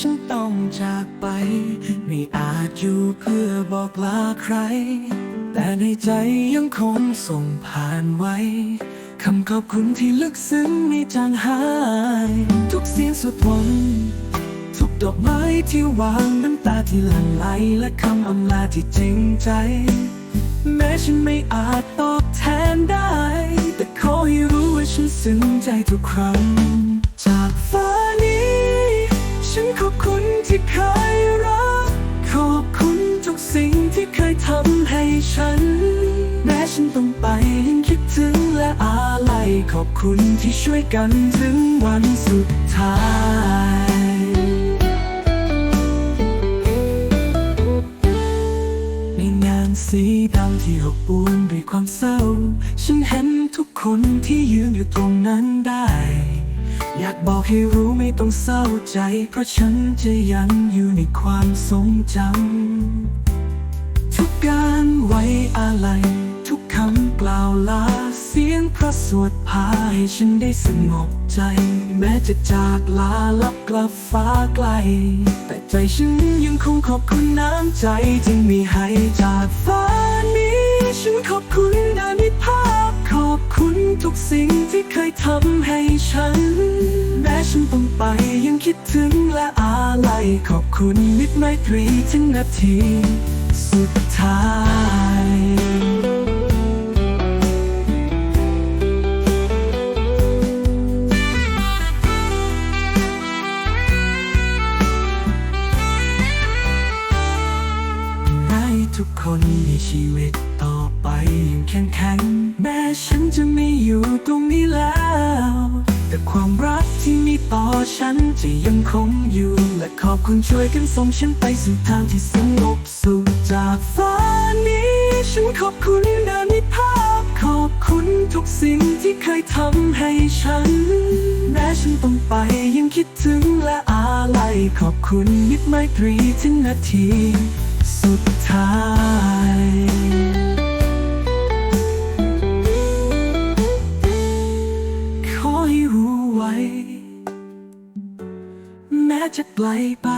ฉันต้องจากไป ไม่อาจอยู่เพื่อบอกลาใคร แต่ในใจยังคงส่งผ่านไว้คำขอบคุณที่ลึกซึ้งไม่จางหาย ทุกเสียงสุดหวังทุกดอกไม้ที่วางน้ำตาที่หลั่งไหลและคำอำลาที่จริงใจ แม้ฉันไม่อาจตอบแทนได้ แต่ขอให้รู้ว่าฉันซึ้งใจทุกครั้ง ฉันต้องไปยังคิดถึงและอาลัยขอบคุณที่ช่วยกันถึงวันสุดท้ายในงานสีดำที่อบอวลด้วยความเศร้า ฉันเห็นทุกคนที่ยืนอยู่ตรงนั้นได้ อยากบอกให้รู้ไม่ต้องเศร้าใจ เพราะฉันจะยังอยู่ในความทรงจำทุกการไว้ ระสวดพาให้ฉันได้สงบใจ แม้จะจากลาลับกลับฟ้าไกล แต่ใจฉันยังคงขอบคุณน้ำใจที่มีให้จากฟ้านี้ ฉันขอบคุณดานิภาพ ขอบคุณทุกสิ่งที่เคยทำให้ฉัน แม้ฉันต้องไปยังคิดถึงและอาลัย ขอบคุณมิตรไมตรีถึงนาที สุดท้าย ทุกคนมีชีวิตต่อไปอย่างแข็งแข็งแม้ฉันจะไม่อยู่ตรงนี้แล้ว แต่ความรักที่มีต่อฉันจะยังคงอยู่ และขอบคุณช่วยกันส่งฉันไปสู่ทางที่สงบสุขจากฟ้านี้ ฉันขอบคุณดานิภาพขอบคุณทุกสิ่งที่เคยทำให้ฉัน แม้ฉันต้องไปยังคิดถึงและอาลัยขอบคุณมิตรไมตรีถึงนาที สุดท้ายขอให้รู้ไว้ แม้จะไกลไป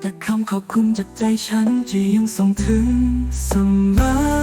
แต่คำขอบคุณจากใจฉันจะยังส่งถึงเสมอ